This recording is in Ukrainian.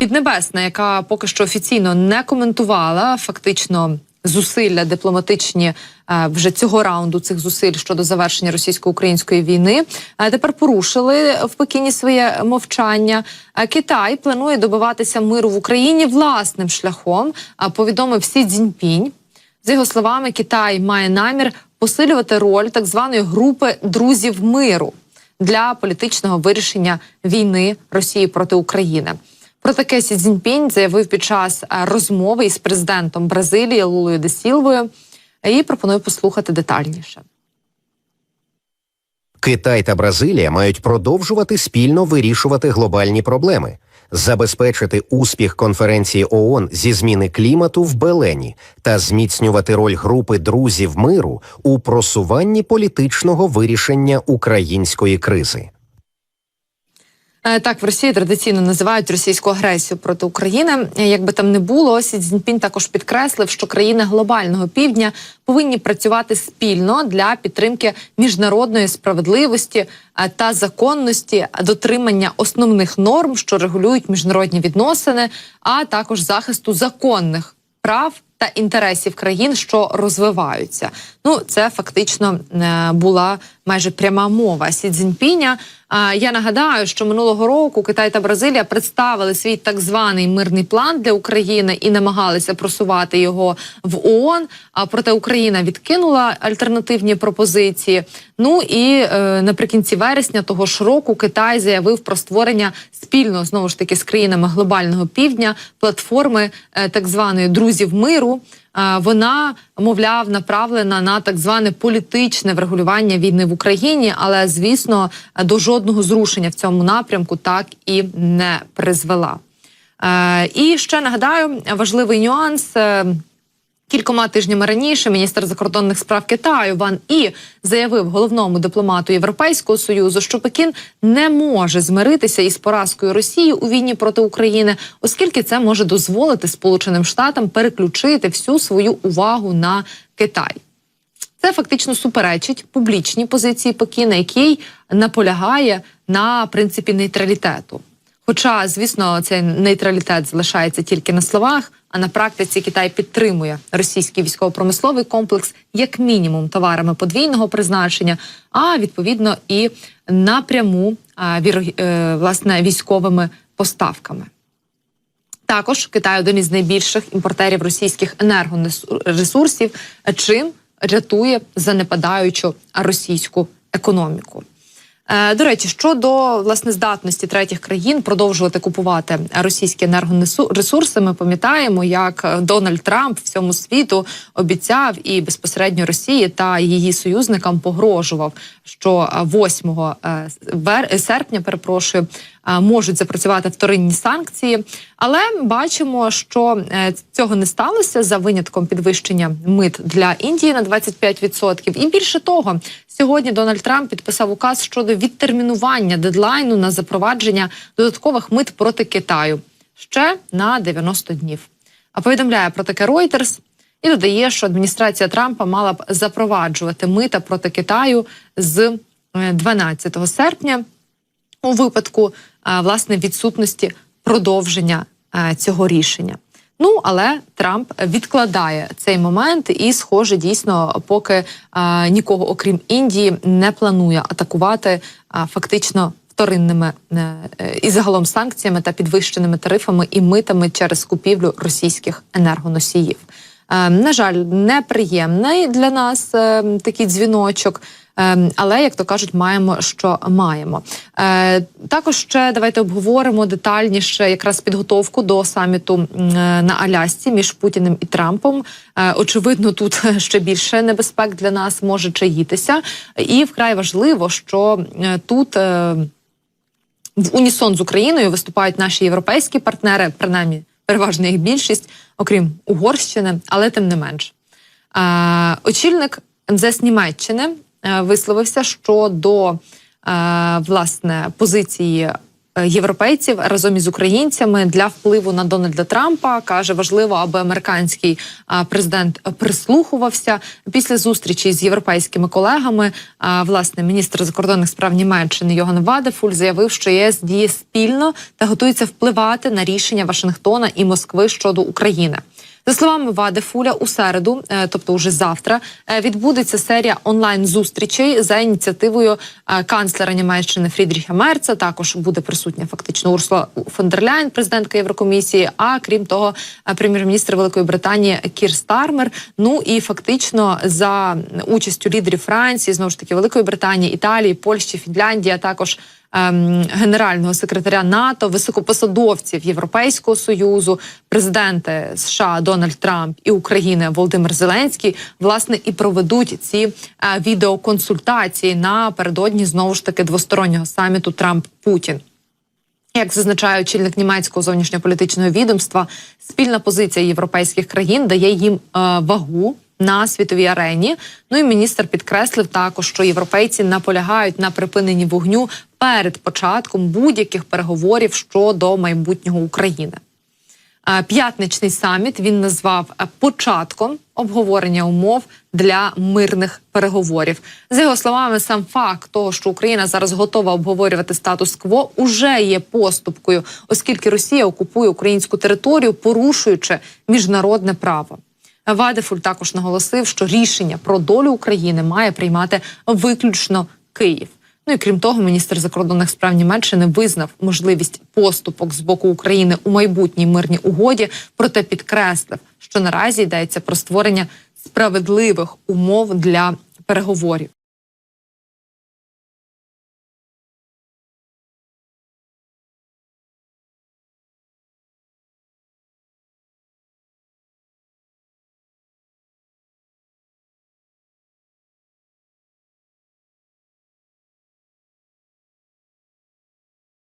Піднебесна, яка поки що офіційно не коментувала фактично зусилля дипломатичні е, вже цього раунду цих зусиль щодо завершення російсько-української війни. е, Тепер порушили в Пекіні своє мовчання. Е, Китай планує добиватися миру в Україні власним шляхом. Повідомив Сі Цзіньпінь. За його словами, Китай має намір посилювати роль так званої групи друзів миру для політичного вирішення війни Росії проти України. Про таке Сі Цзіньпінь заявив під час е, розмови із президентом Бразилії Лулою де Сілвою. І пропоную послухати детальніше. Китай та Бразилія мають продовжувати спільно вирішувати глобальні проблеми, забезпечити успіх конференції ООН зі зміни клімату в Белені та зміцнювати роль групи друзів миру у просуванні політичного вирішення української кризи. Е, Так, в Росії традиційно називають російську агресію проти України. Е, Як би там не було, Сі Цзіньпінь також підкреслив, що країни глобального півдня повинні працювати спільно для підтримки міжнародної справедливості е, та законності, дотримання основних норм, що регулюють міжнародні відносини, а також захисту законних прав та інтересів країн, що розвиваються. Ну це фактично була майже пряма мова Сі Цзіньпіня. А я нагадаю, що минулого року Китай та Бразилія представили свій так званий мирний план для України і намагалися просувати його в ООН. А проте Україна відкинула альтернативні пропозиції. Ну і е, наприкінці вересня того ж року Китай заявив про створення спільно знову ж таки з країнами глобального півдня платформи е, так званої друзів миру. Е, Вона, мовляв, направлена на так зване політичне врегулювання війни в Україні, але звісно до жодного зрушення в цьому напрямку так і не призвела. Е, І ще нагадаю важливий нюанс. Кількома тижнями раніше міністр закордонних справ Китаю Ван І заявив головному дипломату Європейського союзу, що Пекін не може змиритися із поразкою Росії у війні проти України, оскільки це може дозволити Сполученим Штатам переключити всю свою увагу на Китай. Це фактично суперечить публічній позиції Пекіна, який наполягає на принципі нейтралітету. Хоча, звісно, цей нейтралітет залишається тільки на словах, а на практиці Китай підтримує російський військово-промисловий комплекс як мінімум товарами подвійного призначення, а відповідно і напряму е, власне військовими поставками. Також Китай один із найбільших імпортерів російських енергоресурсів, чим рятує занепадаючу російську економіку. Е, До речі, щодо власне здатності третіх країн продовжувати купувати російські енергоресурси, ми пам'ятаємо, як Дональд Трамп всьому світу обіцяв і безпосередньо Росії та її союзникам погрожував, що е, 8 е, серпня, перепрошую, можуть запрацювати вторинні санкції. Але бачимо, що е, цього не сталося за винятком підвищення мит для Індії на 25%. І більше того, сьогодні Дональд Трамп підписав указ щодо відтермінування дедлайну на запровадження додаткових мит проти Китаю ще на 90 днів. А повідомляє про таке Reuters і додає, що адміністрація Трампа мала б запроваджувати мита проти Китаю з е, 12 серпня у випадку е, власне відсутності продовження е, цього рішення. Ну але Трамп відкладає цей момент, і, схоже, дійсно, поки е, нікого, окрім Індії, не планує атакувати фактично вторинними і загалом санкціями та підвищеними тарифами і митами через купівлю російських енергоносіїв. Е, на жаль, неприємний для нас е, такий дзвіночок. Ем, Але як то кажуть, маємо що маємо. Е, також ще давайте обговоримо детальніше якраз підготовку до саміту е, на Алясці між Путіним і Трампом. Е, очевидно, тут ще більше небезпек для нас може чаїтися, і вкрай важливо, що тут. в унісон з Україною виступають наші європейські партнери, принаймні переважна їх більшість, окрім Угорщини, але тим не менш. Очільник МЗС Німеччини е, висловився щодо е, власне позиції європейців разом із українцями для впливу на Дональда Трампа. каже, важливо, аби американський президент прислухувався після зустрічі з європейськими колегами. Власне, міністр закордонних справ Німеччини Йоган Вадефуль заявив, що ЄС діє спільно та готується впливати на рішення Вашингтона і Москви щодо України. За словами Вадефуля, у середу, е, тобто уже завтра, е, відбудеться серія онлайн зустрічей за ініціативою е, канцлера Німеччини Фрідріха Мерца. Також буде присутня фактично Урсула фон президентка Єврокомісії. А крім того, прем'єр-міністр Великої Британії Кір Стармер. Ну і фактично за участю лідерів Франції, знову ж таки Великої Британії, Італії, Польщі, Фінляндії, а також генерального секретаря НАТО, високопосадовців Європейського союзу, президенти США Дональд Трамп і України Володимир Зеленський власне і проведуть ці е, відеоконсультації напередодні знову ж таки двостороннього саміту Трамп Путін. Як зазначає очільник німецького зовнішньополітичного відомства, спільна позиція європейських країн дає їм е, вагу на світовій арені. Ну і міністр підкреслив також, що європейці наполягають на припиненні вогню перед початком будь-яких переговорів щодо майбутнього України. Е, П'ятничний саміт він назвав е, початком обговорення умов для мирних переговорів. За його словами, сам факт того, що Україна зараз готова обговорювати статус-кво, уже є поступкою, оскільки Росія окупує українську територію, порушуючи міжнародне право. Вадефуль також наголосив, що рішення про долю України має приймати виключно Київ. Ну і крім того, міністр закордонних справ Німеччини визнав можливість поступок з боку України у майбутній мирній угоді, проте підкреслив, що наразі йдеться про створення справедливих умов для переговорів.